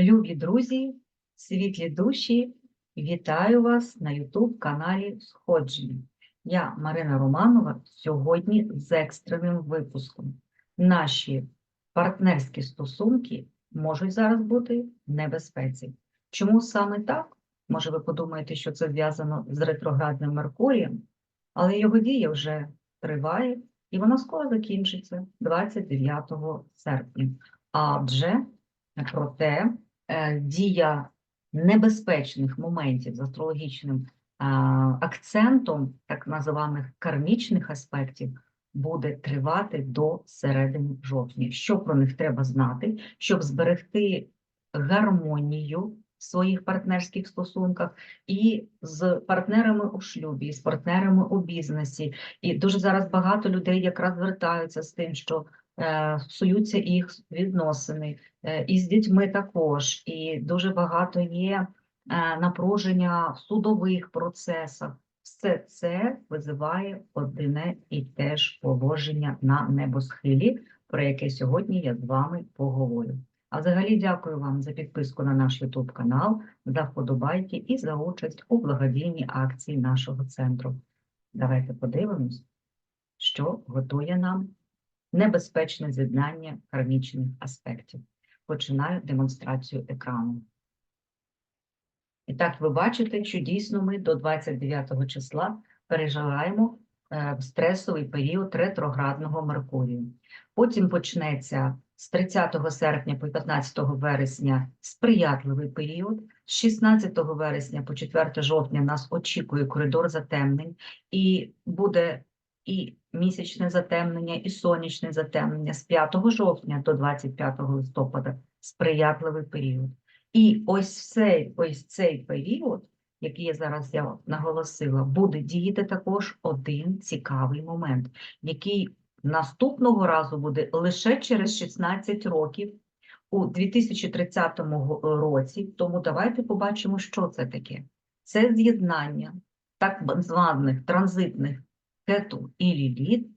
Любі друзі, світлі душі, вітаю вас на YouTube каналі Сходження. Я Марина Романова сьогодні з екстреним випуском. Наші партнерські стосунки можуть зараз бути в небезпеці. Чому саме так? Може, ви подумаєте, що це зв'язано з ретроградним Меркурієм, але його дія вже триває і вона скоро закінчиться 29 серпня. Адже проте дія небезпечних моментів з астрологічним акцентом так називаних кармічних аспектів буде тривати до середини жовтня. Що про них треба знати, щоб зберегти гармонію в своїх партнерських стосунках і з партнерами у шлюбі, і з партнерами у бізнесі. І дуже зараз багато людей якраз звертаються з тим, що е, псуються їх відносини, е, і з дітьми також. І дуже багато є е, напруження в судових процесах. Все це визиває одне і те ж положення на небосхилі, про яке сьогодні я з вами поговорю. А взагалі дякую вам за підписку на наш YouTube канал, за вподобайки і за участь у благодійній акції нашого центру. Давайте подивимось, що готує нам небезпечне з'єднання кармічних аспектів. Починаю демонстрацію екрану. І так, ви бачите, що дійсно ми до 29 числа переживаємо е, стресовий період ретроградного Меркурію. Потім почнеться з 30 серпня по 15 вересня сприятливий період. З 16 вересня по 4 жовтня нас очікує коридор затемнень, і буде і місячне затемнення, і сонячне затемнення з 5 жовтня до 25 листопада сприятливий період. І ось цей, ось цей період, який я зараз я наголосила, буде діяти також один цікавий момент, який наступного разу буде лише через 16 років у 2030 році. Тому давайте побачимо, що це таке. Це з'єднання так званих транзитних кету і ліліт.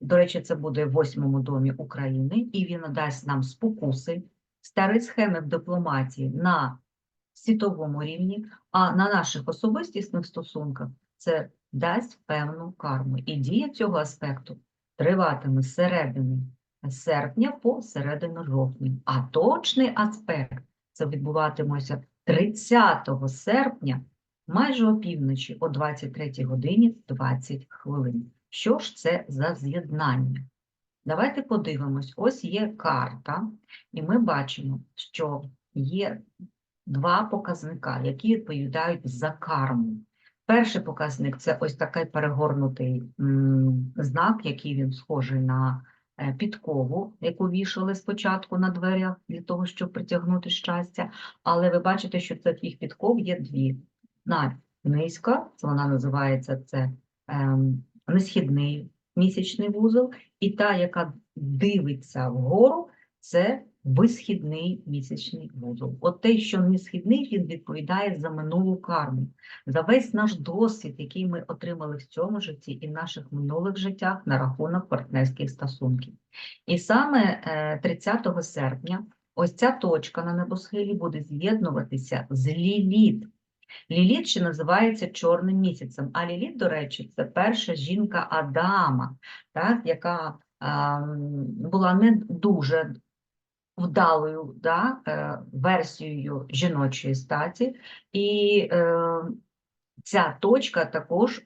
До речі, це буде в восьмому домі України, і він дасть нам спокуси, старі схеми в дипломатії на світовому рівні, а на наших особистісних стосунках це дасть певну карму. І дія цього аспекту триватиме з середини серпня по середину жовтня. А точний аспект це відбуватиметься 30 серпня майже опівночі о 23 годині 20 хвилин. Що ж це за з'єднання? Давайте подивимось. Ось є карта, і ми бачимо, що є два показника, які відповідають за карму. Перший показник це ось такий перегорнутий знак, який він схожий на е, підкову, яку вішали спочатку на дверях для того, щоб притягнути щастя. Але ви бачите, що цих підков є дві. На низька, це вона називається це ем, несхідний місячний вузол, і та, яка дивиться вгору, це висхідний місячний вузол. От той, що несхідний, він відповідає за минулу карму, за весь наш досвід, який ми отримали в цьому житті і в наших минулих життях на рахунок партнерських стосунків. І саме е, 30 серпня ось ця точка на небосхилі буде з'єднуватися з ліліт. Ліліт ще називається чорним місяцем. А Ліліт, до речі, це перша жінка Адама, так, яка а, була не дуже вдалою да, е, версією жіночої статі, і е, ця точка також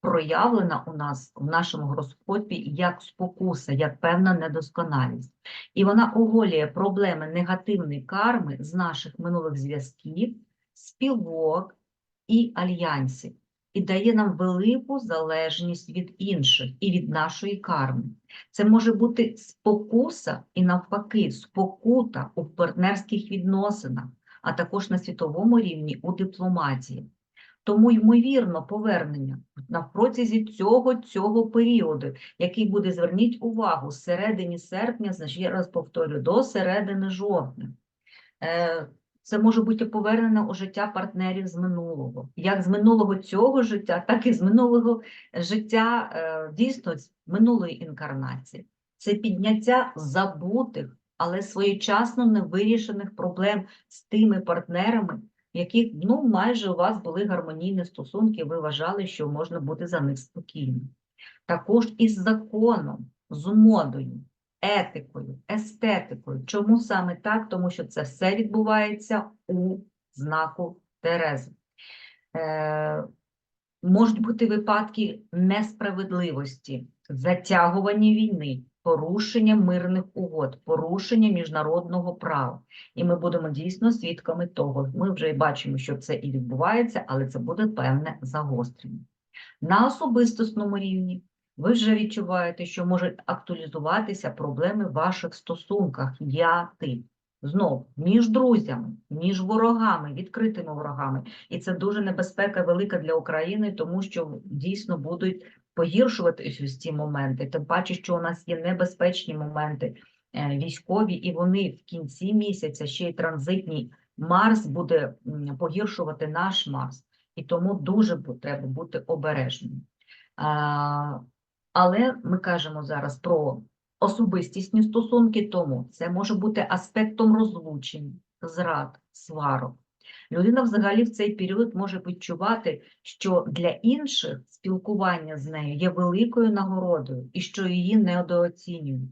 проявлена у нас в нашому гороскопі як спокуса, як певна недосконалість. І вона оголює проблеми негативної карми з наших минулих зв'язків спілок і альянсів, і дає нам велику залежність від інших і від нашої карми. Це може бути спокуса і навпаки, спокута у партнерських відносинах, а також на світовому рівні у дипломатії. Тому, ймовірно, повернення на протязі цього цього періоду, який буде, зверніть увагу, з середини серпня, значить, я раз повторю, до середини жовтня. Це може бути повернено у життя партнерів з минулого, як з минулого цього життя, так і з минулого життя е, дійсно з минулої інкарнації. Це підняття забутих але своєчасно невирішених проблем з тими партнерами, яких ну, майже у вас були гармонійні стосунки, ви вважали, що можна бути за них спокійним. Також із законом, з модою, етикою, естетикою. Чому саме так? Тому що це все відбувається у знаку Терези. Е, можуть бути випадки несправедливості, затягування війни, порушення мирних угод, порушення міжнародного права. І ми будемо дійсно свідками того. Ми вже бачимо, що це і відбувається, але це буде певне загострення. На особистісному рівні ви вже відчуваєте, що можуть актуалізуватися проблеми в ваших стосунках я-ти. Знов між друзями, між ворогами, відкритими ворогами. І це дуже небезпека велика для України, тому що дійсно будуть погіршуватись ось ці моменти. Тим паче, що у нас є небезпечні моменти е, військові, і вони в кінці місяця ще й транзитній Марс буде погіршувати наш Марс. І тому дуже треба бути обережним. Але ми кажемо зараз про особистісні стосунки, тому це може бути аспектом розлучень, зрад, сварок. Людина взагалі в цей період може відчувати, що для інших спілкування з нею є великою нагородою і що її недооцінюють.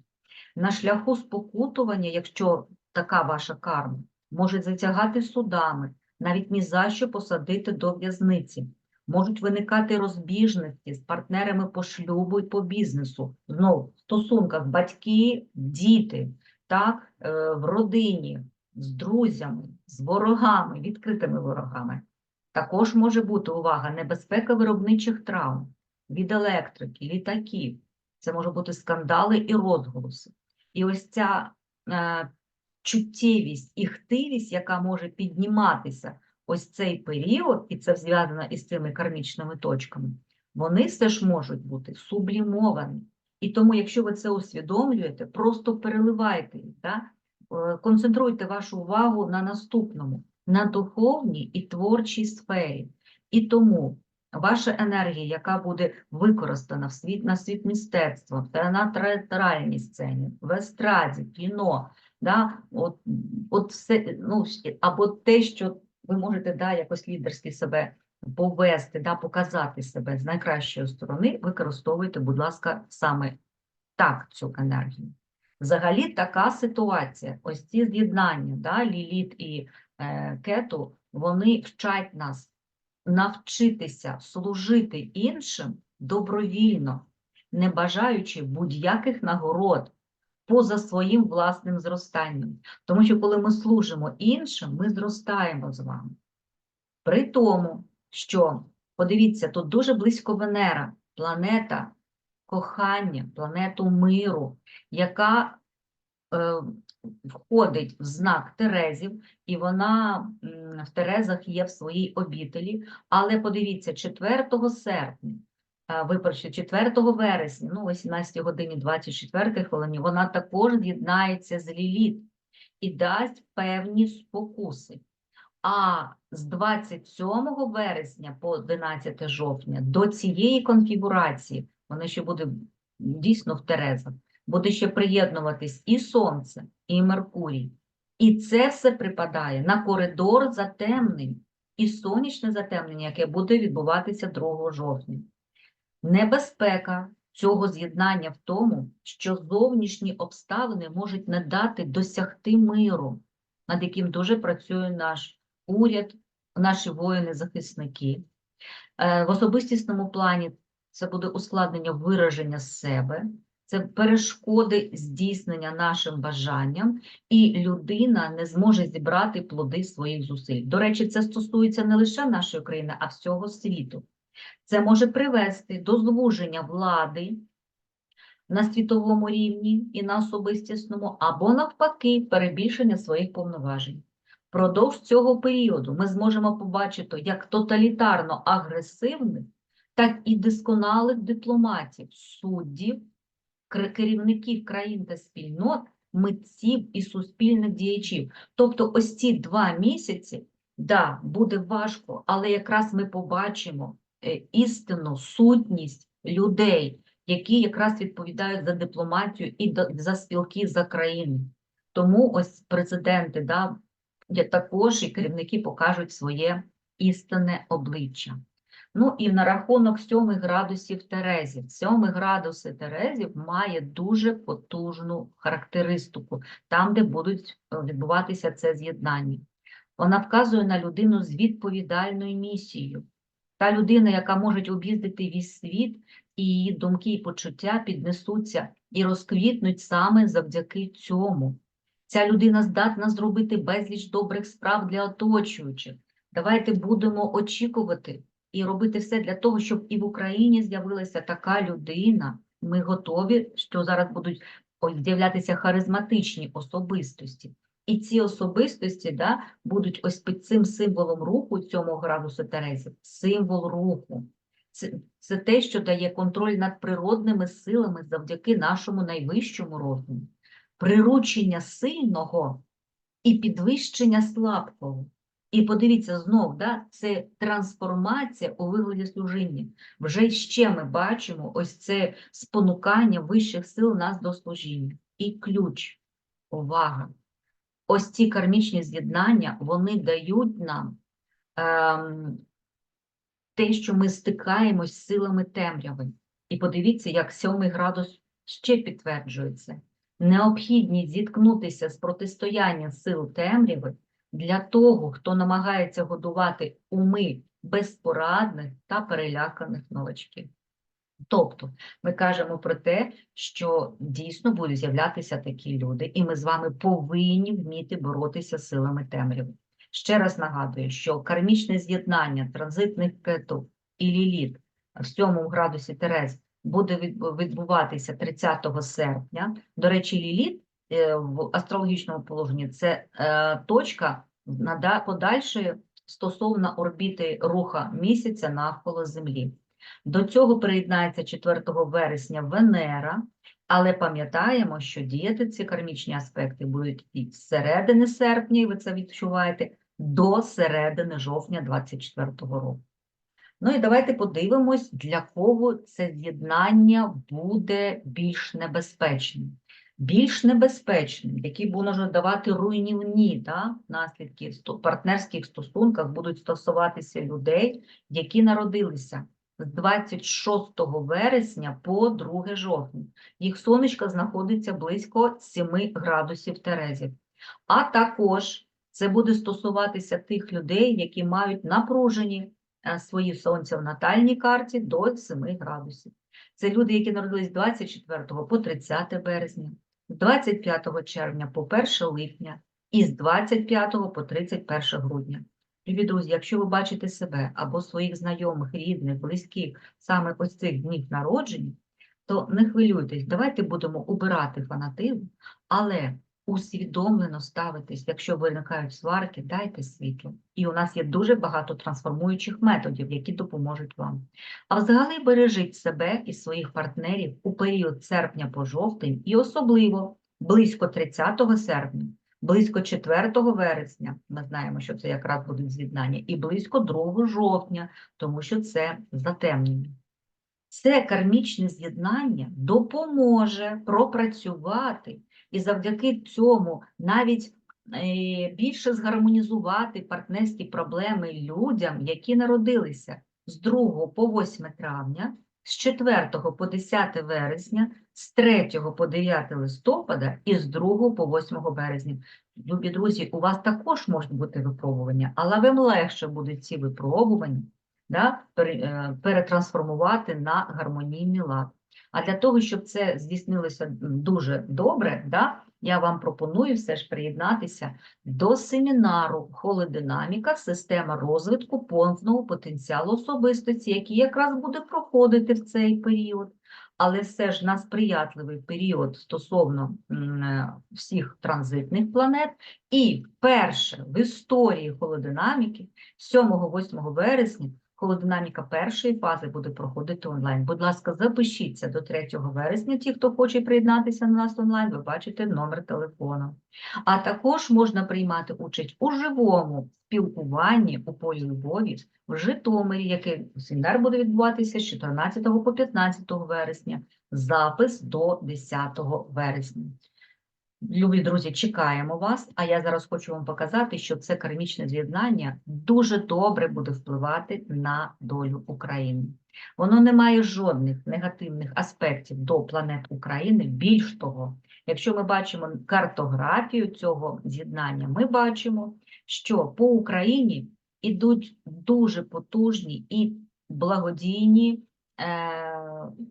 На шляху спокутування, якщо така ваша карма, може затягати судами, навіть ні за що посадити до в'язниці. Можуть виникати розбіжності з партнерами по шлюбу і по бізнесу. Знову в стосунках батьки, діти, так, е, в родині, з друзями, з ворогами, відкритими ворогами. Також може бути увага, небезпека виробничих травм від електрики, літаків. Це може бути скандали і розголоси. І ось ця е, чуттєвість і хтивість, яка може підніматися ось цей період, і це зв'язано із цими кармічними точками, вони все ж можуть бути сублімовані. І тому, якщо ви це усвідомлюєте, просто переливайте їх, да? Е, концентруйте вашу увагу на наступному, на духовній і творчій сфері. І тому ваша енергія, яка буде використана в світ, на світ мистецтва, на театральній сцені, в естраді, кіно, да? от, от все, ну, або те, що ви можете да, якось лідерськи себе повести, да, показати себе з найкращої сторони, використовуйте, будь ласка, саме так цю енергію. Взагалі така ситуація, ось ці з'єднання, да, Ліліт і е, Кету, вони вчать нас навчитися служити іншим добровільно, не бажаючи будь-яких нагород поза своїм власним зростанням. Тому що коли ми служимо іншим, ми зростаємо з вами. При тому, що, подивіться, тут дуже близько Венера, планета кохання, планету миру, яка е, входить в знак Терезів, і вона в Терезах є в своїй обітелі. Але подивіться, 4 серпня, е, 4 вересня, ну, 18 годині 24 хвилині, вона також з'єднається з Ліліт і дасть певні спокуси. А з 27 вересня по 11 жовтня до цієї конфігурації, вона ще буде дійсно в Терезах, буде ще приєднуватись і Сонце, і Меркурій. І це все припадає на коридор затемнень і сонячне затемнення, яке буде відбуватися 2 жовтня. Небезпека цього з'єднання в тому, що зовнішні обставини можуть не дати досягти миру, над яким дуже працює наш уряд, наші воїни-захисники. Е, В особистісному плані це буде ускладнення вираження себе, це перешкоди здійснення нашим бажанням, і людина не зможе зібрати плоди своїх зусиль. До речі, це стосується не лише нашої країни, а всього світу. Це може привести до звуження влади на світовому рівні і на особистісному, або навпаки, перебільшення своїх повноважень. Впродовж цього періоду ми зможемо побачити як тоталітарно агресивних, так і досконалих дипломатів, суддів, керівників країн та спільнот, митців і суспільних діячів. Тобто ось ці два місяці, да, буде важко, але якраз ми побачимо е, істинну сутність людей, які якраз відповідають за дипломатію і за спілки за країну. Тому ось президенти, да, також і керівники покажуть своє істинне обличчя. Ну і на рахунок 7 градусів Терезів. 7 градуси Терезів має дуже потужну характеристику, там, де будуть е, відбуватися це з'єднання. Вона вказує на людину з відповідальною місією. Та людина, яка може об'їздити весь світ, і її думки і почуття піднесуться і розквітнуть саме завдяки цьому. Ця людина здатна зробити безліч добрих справ для оточуючих. Давайте будемо очікувати і робити все для того, щоб і в Україні з'явилася така людина. Ми готові, що зараз будуть з'являтися харизматичні особистості. І ці особистості да, будуть ось під цим символом руху, цьому градусу Терезів, символ руху. Це, це те, що дає контроль над природними силами завдяки нашому найвищому розуму, приручення сильного і підвищення слабкого. І подивіться знов, да, це трансформація у вигляді служіння. Вже ще ми бачимо ось це спонукання вищих сил нас до служіння. І ключ, увага! Ось ці кармічні з'єднання, вони дають нам ем, те, що ми стикаємось з силами темряви. І подивіться, як сьомий градус ще підтверджує це. Необхідність зіткнутися з протистоянням сил темряви для того, хто намагається годувати уми безпорадних та переляканих новачків. Тобто ми кажемо про те, що дійсно будуть з'являтися такі люди, і ми з вами повинні вміти боротися з силами темряви. Ще раз нагадую, що кармічне з'єднання транзитних кету і ліліт в 7 градусі Терез буде відбуватися 30 серпня. До речі, ліліт е, в астрологічному положенні це е, точка подальшої стосовно орбіти руха місяця навколо Землі. До цього приєднається 4 вересня Венера, але пам'ятаємо, що діяти ці кармічні аспекти будуть від середини серпня, і ви це відчуваєте, до середини жовтня 24-го року. Ну і давайте подивимось, для кого це з'єднання буде більш небезпечним. Більш небезпечним, які можуть давати руйнівні да, наслідки в партнерських стосунках, будуть стосуватися людей, які народилися з 26 вересня по 2 жовтня. Їх сонечко знаходиться близько 7 градусів Терезів. А також це буде стосуватися тих людей, які мають напружені е, свої сонця в натальній карті до 7 градусів. Це люди, які народились з 24 по 30 березня, з 25 червня по 1 липня і з 25 по 31 грудня. Любі друзі, якщо ви бачите себе або своїх знайомих, рідних, близьких саме ось цих днів народження, то не хвилюйтесь, давайте будемо убирати фанатизм, але усвідомлено ставитись, якщо виникають сварки, дайте світло. І у нас є дуже багато трансформуючих методів, які допоможуть вам. А взагалі бережіть себе і своїх партнерів у період серпня по жовтень і особливо близько 30 серпня близько 4 вересня, ми знаємо, що це якраз будуть з'єднання, і близько 2 жовтня, тому що це затемнення. Це кармічне з'єднання допоможе пропрацювати і завдяки цьому навіть е, більше згармонізувати партнерські проблеми людям, які народилися з 2 по 8 травня, з 4 по 10 вересня, з 3 по 9 листопада і з 2 по 8 березня. Любі друзі, у вас також можуть бути випробування, але вам легше будуть ці випробування да, е, перетрансформувати на гармонійний лад. А для того, щоб це здійснилося дуже добре, да, я вам пропоную все ж приєднатися до семінару Холодинаміка, система розвитку повного потенціалу особистості, який якраз буде проходити в цей період. Але все ж на сприятливий період стосовно е, всіх транзитних планет. І вперше в історії холодинаміки 7-8 вересня холодинаміка першої фази буде проходити онлайн. Будь ласка, запишіться до 3 вересня. Ті, хто хоче приєднатися на нас онлайн, ви бачите номер телефону. А також можна приймати участь у живому спілкуванні у полі Львові в Житомирі, який семінар буде відбуватися з 14 по 15 вересня. Запис до 10 вересня. Любі друзі, чекаємо вас. А я зараз хочу вам показати, що це кармічне з'єднання дуже добре буде впливати на долю України. Воно не має жодних негативних аспектів до планет України. Більш того, якщо ми бачимо картографію цього з'єднання, ми бачимо, що по Україні ідуть дуже потужні і благодійні е,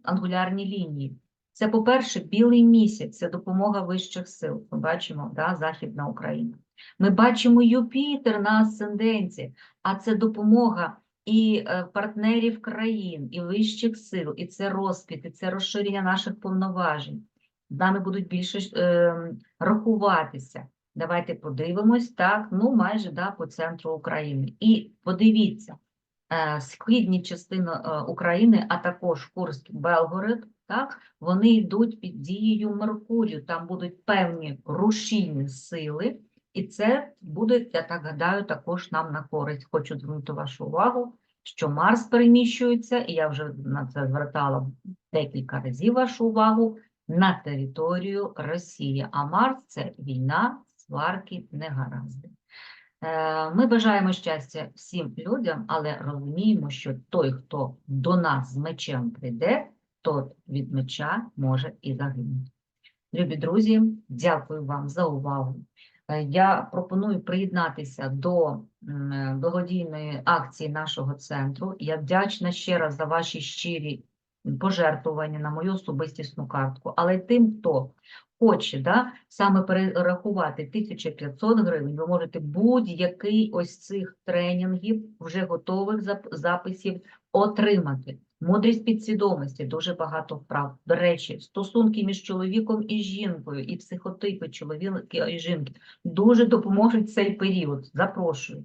ангулярні лінії. Це, по-перше, білий місяць, це допомога вищих сил. Ми бачимо да, Західна Україна. Ми бачимо Юпітер на асценденті, а це допомога і е, партнерів країн, і вищих сил, і це розквіт, і це розширення наших повноважень. З нами будуть більше е, рахуватися. Давайте подивимось так, ну майже да, по центру України. І подивіться, е, східні частини е, України, а також Курськ, Белгород, так, вони йдуть під дією Меркурію, там будуть певні рушійні сили, і це буде, я так гадаю, також нам на користь. Хочу звернути вашу увагу, що Марс переміщується, і я вже на це звертала декілька разів вашу увагу, на територію Росії. А Марс це війна, сварки, негаразди. Е, Ми бажаємо щастя всім людям, але розуміємо, що той, хто до нас з мечем прийде, тот від меча може і загинути. Любі друзі, дякую вам за увагу. Е, Я пропоную приєднатися до е, благодійної акції нашого центру. Я вдячна ще раз за ваші щирі пожертвування на мою особистісну картку. Але тим, хто хоче да, саме перерахувати 1500 гривень, ви можете будь-який ось цих тренінгів, вже готових записів отримати. Мудрість підсвідомості, дуже багато вправ. До речі, стосунки між чоловіком і жінкою, і психотипи чоловіка і жінки дуже допоможуть цей період. Запрошую.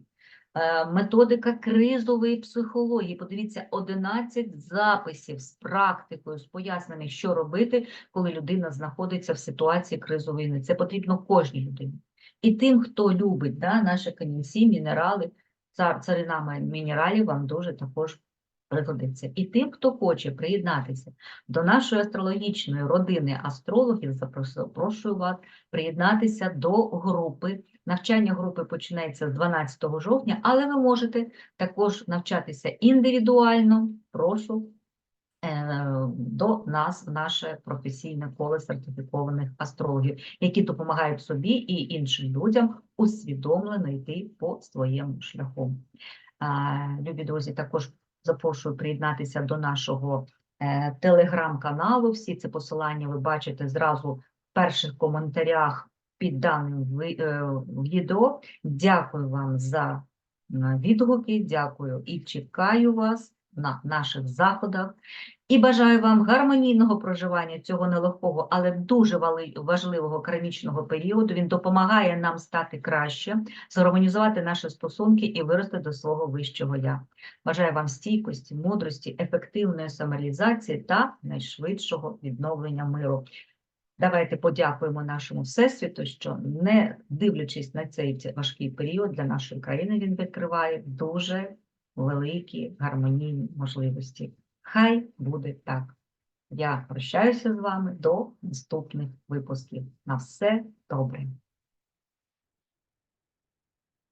Е, Методика кризової психології. Подивіться, 11 записів з практикою, з поясненням, що робити, коли людина знаходиться в ситуації кризової. Це потрібно кожній людині. І тим, хто любить да, наші камінці, мінерали, цар, царина мінералів вам дуже також пригодиться. І тим, хто хоче приєднатися до нашої астрологічної родини астрологів, запрошую вас приєднатися до групи. Навчання групи починається з 12 жовтня, але ви можете також навчатися індивідуально. Прошу е, до нас в наше професійне коло сертифікованих астрологів, які допомагають собі і іншим людям усвідомлено йти по своєму шляху. Любі друзі, також запрошую приєднатися до нашого е, телеграм-каналу. Всі ці посилання ви бачите зразу в перших коментарях під даним е, відео. Дякую вам за відгуки, дякую і чекаю вас на наших заходах. І бажаю вам гармонійного проживання цього нелегкого, але дуже важливого кармічного періоду. Він допомагає нам стати краще, згармонізувати наші стосунки і вирости до свого вищого я. Бажаю вам стійкості, мудрості, ефективної самореалізації та найшвидшого відновлення миру. Давайте подякуємо нашому Всесвіту, що не дивлячись на цей важкий період для нашої країни, він відкриває дуже великі гармонійні можливості. Хай буде так. Я прощаюся з вами до наступних випусків. На все добре.